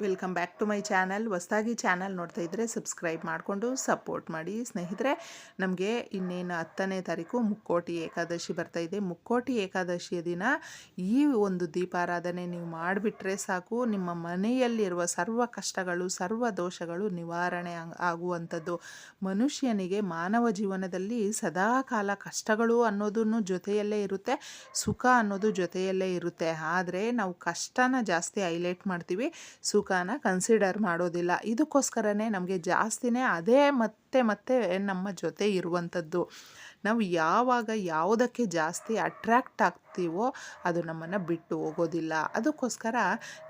Welcome back to my channel ಹೊಸ್ದಾಗಿ channel ನೋಡ್ತಾ ಇದ್ದರೆ ಸಬ್ಸ್ಕ್ರೈಬ್ ಮಾಡಿಕೊಂಡು ಸಪೋರ್ಟ್ ಮಾಡಿ ಸ್ನೇಹಿತರೆ. ನಮಗೆ ಇನ್ನೇನು ಹತ್ತನೇ ತಾರೀಕು ಮುಕ್ಕೋಟಿ ಏಕಾದಶಿ ಬರ್ತಾಯಿದೆ ಮುಕ್ಕೋಟಿ ಏಕಾದಶಿಯ ದಿನ ಈ ಒಂದು ದೀಪಾರಾಧನೆ ನೀವು ಮಾಡಿಬಿಟ್ರೆ ಸಾಕು. ನಿಮ್ಮ ಮನೆಯಲ್ಲಿರುವ ಸರ್ವ ಕಷ್ಟಗಳು, ಸರ್ವ ದೋಷಗಳು ನಿವಾರಣೆ ಆಗ್- ಆಗುವಂಥದ್ದು. ಮನುಷ್ಯನಿಗೆ ಮಾನವ ಜೀವನದಲ್ಲಿ ಸದಾಕಾಲ ಕಷ್ಟಗಳು ಅನ್ನೋದನ್ನು ಜೊತೆಯಲ್ಲೇ ಇರುತ್ತೆ. ಸುಖ ಅನ್ನೋದು ಜೊತೆಯಲ್ಲೇ ಇರುತ್ತೆ. ಆದರೆ ನಾವು ಕಷ್ಟನ ಜಾಸ್ತಿ ಹೈಲೈಟ್ ಮಾಡ್ತೀವಿ. ಸುಖನ ಕನ್ಸಿಡರ್ ಮಾಡೋದಿಲ್ಲ. ಇದಕ್ಕೋಸ್ಕರನೇ ನಮಗೆ ಜಾಸ್ತಿನೇ ಅದೇ ಮತ್ತೆ ಮತ್ತೆ ನಮ್ಮ ಜೊತೆ ಇರುವಂಥದ್ದು ನಾವು ಯಾವಾಗ ಯಾವುದಕ್ಕೆ ಜಾಸ್ತಿ ಅಟ್ರ್ಯಾಕ್ಟ್ ಆಗ್ತೀವೋ ಅದು ನಮ್ಮನ್ನು ಬಿಟ್ಟು ಹೋಗೋದಿಲ್ಲ. ಅದಕ್ಕೋಸ್ಕರ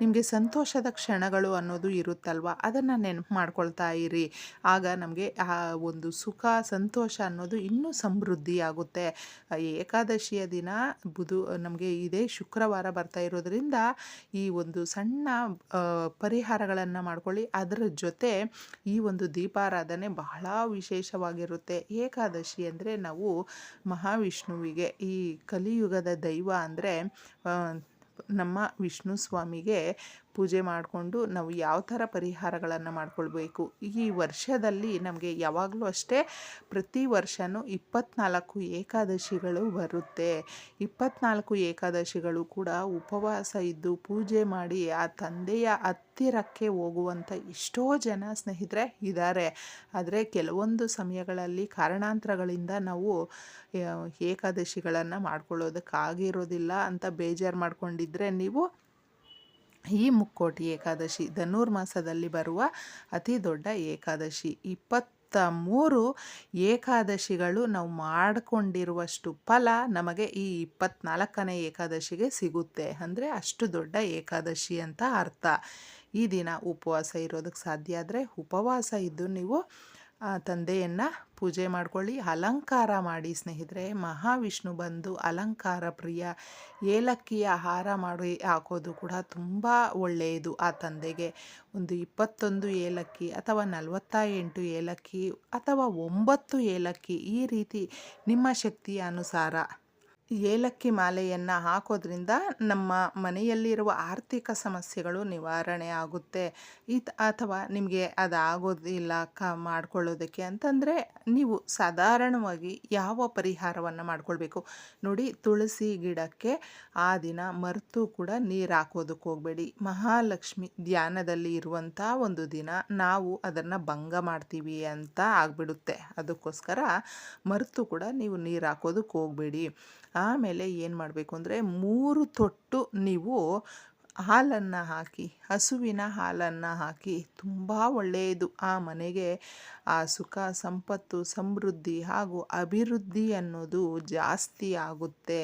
ನಿಮಗೆ ಸಂತೋಷದ ಕ್ಷಣಗಳು ಅನ್ನೋದು ಇರುತ್ತಲ್ವ? ಅದನ್ನು ನೆನಪು ಮಾಡ್ಕೊಳ್ತಾ ಇರಿ. ಆಗ ನಮಗೆ ಆ ಒಂದು ಸುಖ, ಸಂತೋಷ ಅನ್ನೋದು ಇನ್ನೂ ಸಮೃದ್ಧಿ ಆಗುತ್ತೆ. ಆ ಏಕಾದಶಿಯ ದಿನ ಬುಧು, ನಮಗೆ ಇದೇ ಶುಕ್ರವಾರ ಬರ್ತಾ ಇರೋದ್ರಿಂದ ಈ ಒಂದು ಸಣ್ಣ ಪರಿಹಾರಗಳನ್ನು ಮಾಡ್ಕೊಳ್ಳಿ. ಅದರ ಜೊತೆ ಈ ಒಂದು ದೀಪಾರಾಧನೆ ಬಹಳ ವಿಶೇಷವಾಗಿರುತ್ತೆ. ಏಕಾದಶಿ ಅಂದರೆ ನಾವು ಮಹಾವಿಷ್ಣುವಿಗೆ ಈ ಕಲಿಯುಗದ ದೈವ ಅಂದರೆ ನಮ್ಮ ವಿಷ್ಣು ಸ್ವಾಮಿಗೆ ಪೂಜೆ ಮಾಡಿಕೊಂಡು ನಾವು ಯಾವ ಥರ ಪರಿಹಾರಗಳನ್ನು ಮಾಡಿಕೊಳ್ಬೇಕು? ಈ ವರ್ಷದಲ್ಲಿ ನಮಗೆ ಯಾವಾಗಲೂ ಅಷ್ಟೇ ಪ್ರತಿ ವರ್ಷವೂ ಇಪ್ಪತ್ನಾಲ್ಕು ಏಕಾದಶಿಗಳು ಬರುತ್ತೆ. ಇಪ್ಪತ್ನಾಲ್ಕು ಏಕಾದಶಿಗಳು ಕೂಡ ಉಪವಾಸ ಇದ್ದು ಪೂಜೆ ಮಾಡಿ ಆ ತಂದೆಯ ಹತ್ತಿರಕ್ಕೆ ಹೋಗುವಂಥ ಎಷ್ಟೋ ಜನ ಸ್ನೇಹಿತರೆ ಇದ್ದಾರೆ. ಆದರೆ ಕೆಲವೊಂದು ಸಮಯಗಳಲ್ಲಿ ಕಾರಣಾಂತರಗಳಿಂದ ನಾವು ಏಕಾದಶಿಗಳನ್ನು ಮಾಡ್ಕೊಳ್ಳೋದಕ್ಕಾಗಿರೋದಿಲ್ಲ ಅಂತ ಬೇಜಾರು ಮಾಡ್ಕೊಂಡಿದ್ರೆ ನೀವು ಈ ಮುಕ್ಕೋಟಿ ಏಕಾದಶಿ ಧನುರ್ಮಾಸದಲ್ಲಿ ಬರುವ ಅತಿ ದೊಡ್ಡ ಏಕಾದಶಿ. ಇಪ್ಪತ್ತ ಮೂರು ಏಕಾದಶಿಗಳು ನಾವು ಮಾಡಿಕೊಂಡಿರುವಷ್ಟು ಫಲ ನಮಗೆ ಈ ಇಪ್ಪತ್ನಾಲ್ಕನೇ ಏಕಾದಶಿಗೆ ಸಿಗುತ್ತೆ. ಅಂದರೆ ಅಷ್ಟು ದೊಡ್ಡ ಏಕಾದಶಿ ಅಂತ ಅರ್ಥ. ಈ ದಿನ ಉಪವಾಸ ಇರೋದಕ್ಕೆ ಸಾಧ್ಯ ಆದರೆ ಉಪವಾಸ ಇದ್ದು ನೀವು ತಂದೆಯನ್ನು ಪೂಜೆ ಮಾಡ್ಕೊಳ್ಳಿ. ಅಲಂಕಾರ ಮಾಡಿ ಸ್ನೇಹಿತರೆ, ಮಹಾವಿಷ್ಣು ಬಂದು ಅಲಂಕಾರ ಪ್ರಿಯ, ಏಲಕ್ಕಿಯ ಹಾರ ಮಾಡಿ ಹಾಕೋದು ಕೂಡ ತುಂಬ ಒಳ್ಳೆಯದು ಆ ತಂದೆಗೆ. ಒಂದು ಇಪ್ಪತ್ತೊಂದು ಏಲಕ್ಕಿ ಅಥವಾ ನಲವತ್ತ ಎಂಟು ಏಲಕ್ಕಿ ಅಥವಾ ಒಂಬತ್ತು ಏಲಕ್ಕಿ ಈ ರೀತಿ ನಿಮ್ಮ ಶಕ್ತಿಯ ಅನುಸಾರ ಏಲಕ್ಕಿ ಮಾಲೆಯನ್ನು ಹಾಕೋದ್ರಿಂದ ನಮ್ಮ ಮನೆಯಲ್ಲಿರುವ ಆರ್ಥಿಕ ಸಮಸ್ಯೆಗಳು ನಿವಾರಣೆ ಆಗುತ್ತೆ. ಇತ್ ಅಥವಾ ನಿಮಗೆ ಅದು ಆಗೋದಿಲ್ಲ ಕ ಮಾಡ್ಕೊಳ್ಳೋದಕ್ಕೆ ಅಂತಂದರೆ ನೀವು ಸಾಧಾರಣವಾಗಿ ಯಾವ ಪರಿಹಾರವನ್ನು ಮಾಡ್ಕೊಳ್ಬೇಕು? ನೋಡಿ ತುಳಸಿ ಗಿಡಕ್ಕೆ ಆ ದಿನ ಮರೆತು ಕೂಡ ನೀರು ಹಾಕೋದಕ್ಕೆ ಹೋಗಬೇಡಿ. ಮಹಾಲಕ್ಷ್ಮಿ ಧ್ಯಾನದಲ್ಲಿ ಇರುವಂಥ ಒಂದು ದಿನ ನಾವು ಅದನ್ನು ಭಂಗ ಮಾಡ್ತೀವಿ ಅಂತ ಆಗಿಬಿಡುತ್ತೆ. ಅದಕ್ಕೋಸ್ಕರ ಮರೆತು ಕೂಡ ನೀವು ನೀರು ಹಾಕೋದಕ್ಕೆ ಹೋಗಬೇಡಿ. ಆಮೇಲೆ ಏನು ಮಾಡಬೇಕು ಅಂದರೆ ಮೂರು ತೊಟ್ಟು ನೀವು ಹಾಲನ್ನು ಹಾಕಿ, ಹಸುವಿನ ಹಾಲನ್ನು ಹಾಕಿ, ತುಂಬ ಒಳ್ಳೆಯದು. ಆ ಮನೆಗೆ ಆ ಸುಖ, ಸಂಪತ್ತು, ಸಮೃದ್ಧಿ ಹಾಗೂ ಅಭಿವೃದ್ಧಿ ಅನ್ನೋದು ಜಾಸ್ತಿ ಆಗುತ್ತೆ.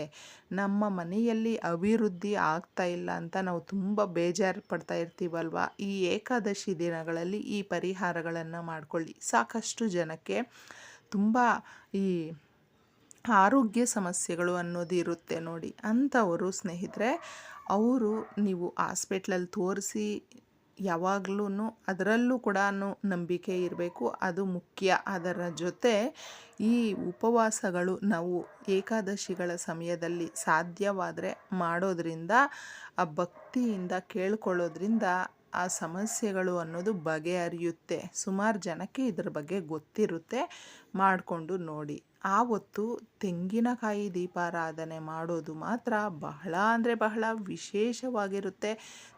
ನಮ್ಮ ಮನೆಯಲ್ಲಿ ಅಭಿವೃದ್ಧಿ ಆಗ್ತಾ ಇಲ್ಲ ಅಂತ ನಾವು ತುಂಬ ಬೇಜಾರು ಪಡ್ತಾ ಇರ್ತೀವಲ್ವ? ಈ ಏಕಾದಶಿ ದಿನಗಳಲ್ಲಿ ಈ ಪರಿಹಾರಗಳನ್ನು ಮಾಡಿಕೊಳ್ಳಿ. ಸಾಕಷ್ಟು ಜನಕ್ಕೆ ತುಂಬ ಈ ಆರೋಗ್ಯ ಸಮಸ್ಯೆಗಳು ಅನ್ನೋದು ಇರುತ್ತೆ ನೋಡಿ. ಅಂಥವರು ಸ್ನೇಹಿತರೆ, ಅವರು ನೀವು ಹಾಸ್ಪಿಟ್ಲಲ್ಲಿ ತೋರಿಸಿ ಯಾವಾಗಲೂ ಅದರಲ್ಲೂ ಕೂಡ ನಂಬಿಕೆ ಇರಬೇಕು. ಅದು ಮುಖ್ಯ. ಅದರ ಜೊತೆ ಈ ಉಪವಾಸಗಳು ನಾವು ಏಕಾದಶಿಗಳ ಸಮಯದಲ್ಲಿ ಸಾಧ್ಯವಾದರೆ ಮಾಡೋದ್ರಿಂದ, ಆ ಭಕ್ತಿಯಿಂದ ಕೇಳ್ಕೊಳ್ಳೋದ್ರಿಂದ ಆ ಸಮಸ್ಯೆಗಳು ಅನ್ನೋದು ಬಗೆಹರಿಯುತ್ತೆ. ಸುಮಾರು ಜನಕ್ಕೆ ಇದ್ರ ಬಗ್ಗೆ ಗೊತ್ತಿರುತ್ತೆ. ಮಾಡಿಕೊಂಡು ನೋಡಿ. ಆವತ್ತು ತೆಂಗಿನಕಾಯಿ ದೀಪಾರಾಧನೆ ಮಾಡೋದು ಮಾತ್ರ ಬಹಳ ಅಂದರೆ ಬಹಳ ವಿಶೇಷವಾಗಿರುತ್ತೆ,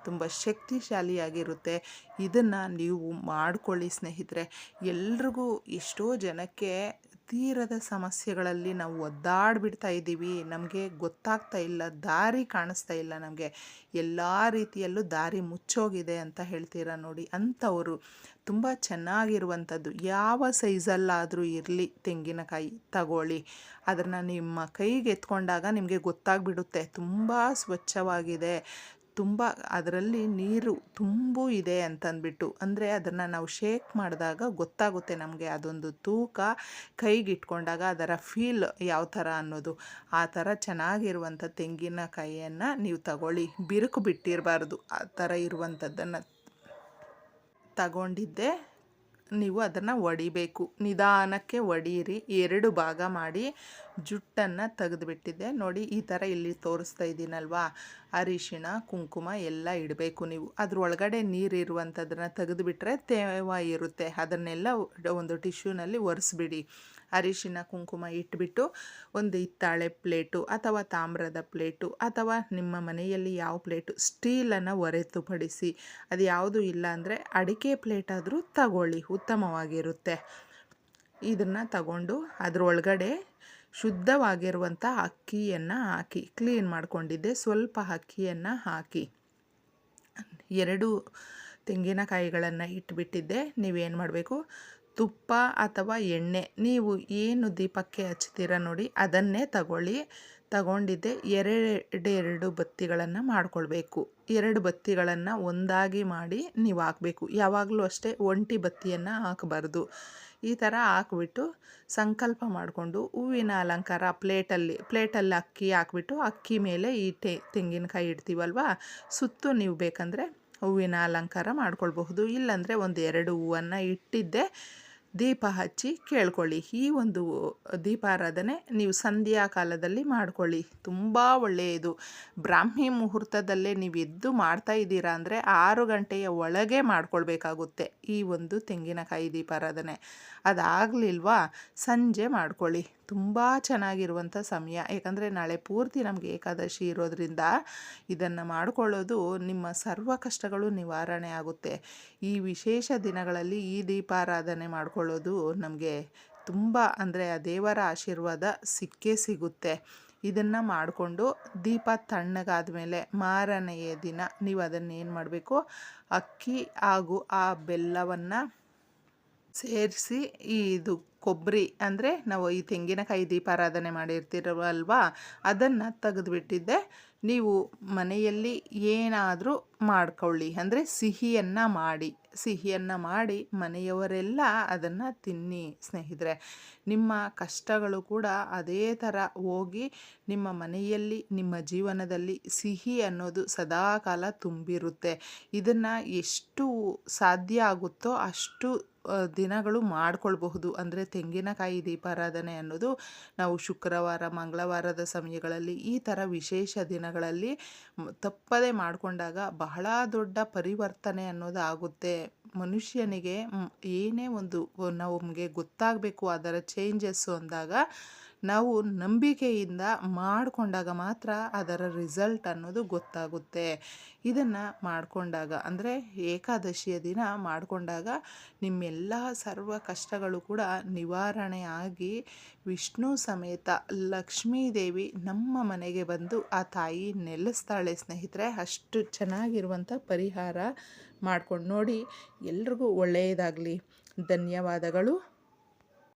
ತುಂಬ ಶಕ್ತಿಶಾಲಿಯಾಗಿರುತ್ತೆ. ಇದನ್ನು ನೀವು ಮಾಡಿಕೊಳ್ಳಿ ಸ್ನೇಹಿತರೆ. ಎಲ್ರಿಗೂ ಎಷ್ಟೋ ಜನಕ್ಕೆ ತೀರದ ಸಮಸ್ಯೆಗಳಲ್ಲಿ ನಾವು ಒದ್ದಾಡ್ಬಿಡ್ತಾ ಇದ್ದೀವಿ. ನಮಗೆ ಗೊತ್ತಾಗ್ತಾ ಇಲ್ಲ, ದಾರಿ ಕಾಣಿಸ್ತಾ ಇಲ್ಲ ನಮಗೆ. ಎಲ್ಲ ರೀತಿಯಲ್ಲೂ ದಾರಿ ಮುಚ್ಚೋಗಿದೆ ಅಂತ ಹೇಳ್ತೀರಾ ನೋಡಿ. ಅಂಥವರು ತುಂಬ ಚೆನ್ನಾಗಿರುವಂಥದ್ದು. ಯಾವ ಸೈಜಲ್ಲಾದರೂ ಇರಲಿ ತೆಂಗಿನಕಾಯಿ, ತಗೊಳ್ಳಿ. ಅದನ್ನು ನಿಮ್ಮ ಕೈಗೆ ಎತ್ಕೊಂಡಾಗ ನಿಮಗೆ ಗೊತ್ತಾಗ್ಬಿಡುತ್ತೆ. ತುಂಬ ಸ್ವಚ್ಛವಾಗಿದೆ. ತುಂಬ ಅದರಲ್ಲಿ ನೀರು ತುಂಬು ಇದೆ ಅಂತಂದ್ಬಿಟ್ಟು, ಅಂದರೆ ಅದನ್ನು ನಾವು ಶೇಕ್ ಮಾಡಿದಾಗ ಗೊತ್ತಾಗುತ್ತೆ ನಮಗೆ ಅದೊಂದು ತೂಕ. ಕೈಗೆ ಇಟ್ಕೊಂಡಾಗ ಅದರ ಫೀಲ್ ಯಾವ ಥರ ಅನ್ನೋದು. ಆ ಥರ ಚೆನ್ನಾಗಿರುವಂಥ ತೆಂಗಿನಕಾಯಿಯನ್ನು ನೀವು ತಗೊಳ್ಳಿ. ಬಿರುಕು ಬಿಟ್ಟಿರಬಾರ್ದು. ಆ ಥರ ಇರುವಂಥದ್ದನ್ನು ತಗೊಂಡಿದ್ದೆ. ನೀವು ಅದನ್ನು ಒಡಿಬೇಕು. ನಿಧಾನಕ್ಕೆ ಒಡೀರಿ. ಎರಡು ಭಾಗ ಮಾಡಿ ಜುಟ್ಟನ್ನು ತೆಗೆದುಬಿಟ್ಟಿದ್ದೆ. ನೋಡಿ, ಈ ಥರ ಇಲ್ಲಿ ತೋರಿಸ್ತಾ ಇದ್ದೀನಲ್ವಾ ಅರಿಶಿಣ, ಕುಂಕುಮ ಎಲ್ಲ ಇಡಬೇಕು ನೀವು. ಅದ್ರ ಒಳಗಡೆ ನೀರು ಇರುವಂಥದ್ದನ್ನು ತೆಗೆದುಬಿಟ್ರೆ ತೇವ ಇರುತ್ತೆ. ಅದನ್ನೆಲ್ಲ ಒಂದು ಟಿಶ್ಯೂನಲ್ಲಿ ಒರೆಸ್ಬಿಡಿ. ಅರಿಶಿನ ಕುಂಕುಮ ಇಟ್ಬಿಟ್ಟು ಒಂದು ಹಿತ್ತಾಳೆ ಪ್ಲೇಟು ಅಥವಾ ತಾಮ್ರದ ಪ್ಲೇಟು ಅಥವಾ ನಿಮ್ಮ ಮನೆಯಲ್ಲಿ ಯಾವ ಪ್ಲೇಟು ಸ್ಟೀಲನ್ನು ಹೊರತುಪಡಿಸಿ. ಅದು ಯಾವುದು ಇಲ್ಲ ಅಂದರೆ ಅಡಿಕೆ ಪ್ಲೇಟಾದರೂ ತಗೊಳ್ಳಿ. ಉತ್ತಮವಾಗಿರುತ್ತೆ. ಇದನ್ನು ತಗೊಂಡು ಅದರೊಳಗಡೆ ಶುದ್ಧವಾಗಿರುವಂಥ ಅಕ್ಕಿಯನ್ನು ಹಾಕಿ ಕ್ಲೀನ್ ಮಾಡಿಕೊಂಡಿದ್ದೆ. ಸ್ವಲ್ಪ ಅಕ್ಕಿಯನ್ನು ಹಾಕಿ, ಎರಡು ತೆಂಗಿನಕಾಯಿಗಳನ್ನು ಇಟ್ಬಿಟ್ಟಿದ್ದೆ. ನೀವೇನು ಮಾಡಬೇಕು? ತುಪ್ಪ ಅಥವಾ ಎಣ್ಣೆ, ನೀವು ಏನು ದೀಪಕ್ಕೆ ಹಚ್ತೀರ ನೋಡಿ ಅದನ್ನೇ ತಗೊಳ್ಳಿ. ತಗೊಂಡಿದ್ದೆ. ಎರಡೆರಡು ಬತ್ತಿಗಳನ್ನು ಮಾಡಿಕೊಳ್ಬೇಕು. ಎರಡು ಬತ್ತಿಗಳನ್ನು ಒಂದಾಗಿ ಮಾಡಿ ನೀವು ಹಾಕಬೇಕು. ಯಾವಾಗಲೂ ಅಷ್ಟೇ ಒಂಟಿ ಬತ್ತಿಯನ್ನು ಹಾಕಬಾರ್ದು. ಈ ಥರ ಹಾಕ್ಬಿಟ್ಟು ಸಂಕಲ್ಪ ಮಾಡಿಕೊಂಡು ಹೂವಿನ ಅಲಂಕಾರ ಪ್ಲೇಟಲ್ಲಿ ಪ್ಲೇಟಲ್ಲಿ ಅಕ್ಕಿ ಹಾಕ್ಬಿಟ್ಟು ಅಕ್ಕಿ ಮೇಲೆ ಈ ಟೆ, ತೆಂಗಿನಕಾಯಿ ಇಡ್ತೀವಲ್ವ? ಸುತ್ತು ನೀವು ಬೇಕಂದರೆ ಹೂವಿನ ಅಲಂಕಾರ ಮಾಡ್ಕೊಳ್ಬಹುದು. ಇಲ್ಲಾಂದರೆ ಒಂದು ಎರಡು ಹೂವನ್ನು ಇಟ್ಟಿದ್ದೆ. ದೀಪ ಹಚ್ಚಿ ಕೇಳ್ಕೊಳ್ಳಿ. ಈ ಒಂದು ದೀಪಾರಾಧನೆ ನೀವು ಸಂಧ್ಯಾ ಕಾಲದಲ್ಲಿ ಮಾಡ್ಕೊಳ್ಳಿ. ತುಂಬ ಒಳ್ಳೆಯದು. ಬ್ರಾಹ್ಮಿ ಮುಹೂರ್ತದಲ್ಲೇ ನೀವು ಎದ್ದು ಮಾಡ್ತಾ ಇದ್ದೀರಾ ಅಂದರೆ ಆರು ಗಂಟೆಯ ಒಳಗೆ ಮಾಡ್ಕೊಳ್ಬೇಕಾಗುತ್ತೆ. ಈ ಒಂದು ತೆಂಗಿನಕಾಯಿ ದೀಪಾರಾಧನೆ ಅದಾಗಲಿಲ್ವಾ? ಸಂಜೆ ಮಾಡ್ಕೊಳ್ಳಿ. ತುಂಬ ಚೆನ್ನಾಗಿರುವಂಥ ಸಮಯ. ಯಾಕಂದರೆ ನಾಳೆ ಪೂರ್ತಿ ನಮಗೆ ಏಕಾದಶಿ ಇರೋದ್ರಿಂದ ಇದನ್ನು ಮಾಡಿಕೊಳ್ಳೋದು ನಿಮ್ಮ ಸರ್ವ ಕಷ್ಟಗಳು ನಿವಾರಣೆ ಆಗುತ್ತೆ. ಈ ವಿಶೇಷ ದಿನಗಳಲ್ಲಿ ಈ ದೀಪಾರಾಧನೆ ಮಾಡ್ಕೊಳ್ಳೋದು ನಮಗೆ ತುಂಬ ಅಂದರೆ ಆ ದೇವರ ಆಶೀರ್ವಾದ ಸಿಕ್ಕೇ ಸಿಗುತ್ತೆ. ಇದನ್ನು ಮಾಡಿಕೊಂಡು ದೀಪ ತಣ್ಣಗಾದ ಮೇಲೆ ಮಾರನೆಯ ದಿನ ನೀವು ಅದನ್ನು ಏನು ಮಾಡಬೇಕು? ಅಕ್ಕಿ ಹಾಗೂ ಆ ಬೆಲ್ಲವನ್ನು ಸೇರಿಸಿ ಇದು ಕೊಬ್ಬರಿ ಅಂದರೆ ನಾವು ಈ ತೆಂಗಿನಕಾಯಿ ದೀಪಾರಾಧನೆ ಮಾಡಿರ್ತೀರಲ್ವಾ? ಅದನ್ನು ತೆಗೆದುಬಿಟ್ಟಿದ್ದೆ. ನೀವು ಮನೆಯಲ್ಲಿ ಏನಾದರೂ ಮಾಡ್ಕೊಳ್ಳಿ. ಅಂದರೆ ಸಿಹಿಯನ್ನು ಮಾಡಿ. ಸಿಹಿಯನ್ನು ಮಾಡಿ ಮನೆಯವರೆಲ್ಲ ಅದನ್ನು ತಿನ್ನಿ ಸ್ನೇಹಿತರೆ. ನಿಮ್ಮ ಕಷ್ಟಗಳು ಕೂಡ ಅದೇ ಥರ ಹೋಗಿ ನಿಮ್ಮ ಮನೆಯಲ್ಲಿ, ನಿಮ್ಮ ಜೀವನದಲ್ಲಿ ಸಿಹಿ ಅನ್ನೋದು ಸದಾಕಾಲ ತುಂಬಿರುತ್ತೆ. ಇದನ್ನು ಎಷ್ಟು ಸಾಧ್ಯ ಆಗುತ್ತೋ ಅಷ್ಟು ದಿನಗಳು ಮಾಡಿಕೊಳ್ಬಹುದು. ಅಂದರೆ ತೆಂಗಿನಕಾಯಿ ದೀಪಾರಾಧನೆ ಅನ್ನೋದು ನಾವು ಶುಕ್ರವಾರ, ಮಂಗಳವಾರದ ಸಮಯಗಳಲ್ಲಿ ಈ ಥರ ವಿಶೇಷ ದಿನಗಳಲ್ಲಿ ತಪ್ಪದೇ ಮಾಡಿಕೊಂಡಾಗ ಬಹಳ ದೊಡ್ಡ ಪರಿವರ್ತನೆ ಅನ್ನೋದು ಆಗುತ್ತೆ ಮನುಷ್ಯನಿಗೆ ಏನೇ ಒಂದು ನಮಗೆ ಗೊತ್ತಾಗಬೇಕು ಅದರ ಚೇಂಜಸ್ಸು ಅಂದಾಗ, ನಾವು ನಂಬಿಕೆಯಿಂದ ಮಾಡಿಕೊಂಡಾಗ ಮಾತ್ರ ಅದರ ರಿಸಲ್ಟ್ ಅನ್ನೋದು ಗೊತ್ತಾಗುತ್ತೆ. ಇದನ್ನು ಮಾಡಿಕೊಂಡಾಗ, ಅಂದರೆ ಏಕಾದಶಿಯ ದಿನ ಮಾಡಿಕೊಂಡಾಗ ನಿಮ್ಮೆಲ್ಲ ಸರ್ವ ಕಷ್ಟಗಳು ಕೂಡ ನಿವಾರಣೆ ಆಗಿ ವಿಷ್ಣು ಸಮೇತ ಲಕ್ಷ್ಮೀದೇವಿ ನಮ್ಮ ಮನೆಗೆ ಬಂದು ಆ ತಾಯಿ ನೆಲೆಸ್ತಾಳೆ ಸ್ನೇಹಿತರೆ. ಅಷ್ಟು ಚೆನ್ನಾಗಿರುವಂಥ ಪರಿಹಾರ ಮಾಡ್ಕೊಂಡು ನೋಡಿ ಎಲ್ರಿಗೂ ಒಳ್ಳೆಯದಾಗಲಿ. ಧನ್ಯವಾದಗಳು.